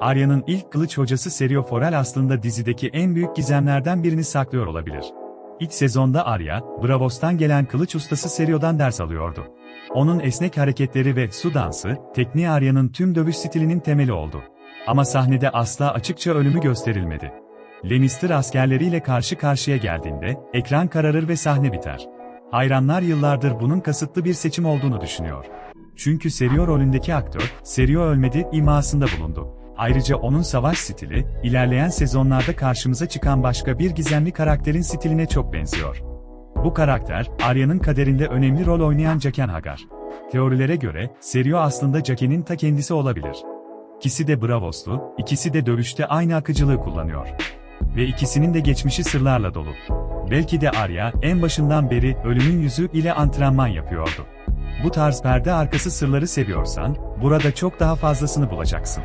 Arya'nın ilk kılıç hocası Serio Forel aslında dizideki en büyük gizemlerden birini saklıyor olabilir. İlk sezonda Arya, Bravos'tan gelen kılıç ustası Serio'dan ders alıyordu. Onun esnek hareketleri ve su dansı, tekniği Arya'nın tüm dövüş stilinin temeli oldu. Ama sahnede asla açıkça ölümü gösterilmedi. Lannister askerleriyle karşı karşıya geldiğinde, ekran kararır ve sahne biter. Hayranlar yıllardır bunun kasıtlı bir seçim olduğunu düşünüyor. Çünkü Serio rolündeki aktör, Serio ölmedi imasında bulundu. Ayrıca onun savaş stili, ilerleyen sezonlarda karşımıza çıkan başka bir gizemli karakterin stiline çok benziyor. Bu karakter, Arya'nın kaderinde önemli rol oynayan Jaqen Hagar. Teorilere göre, Serio aslında Jaqen'in ta kendisi olabilir. İkisi de Bravoslu, ikisi de dövüşte aynı akıcılığı kullanıyor. Ve ikisinin de geçmişi sırlarla dolu. Belki de Arya, en başından beri ölümün yüzü ile antrenman yapıyordu. Bu tarz perde arkası sırları seviyorsan, burada çok daha fazlasını bulacaksın.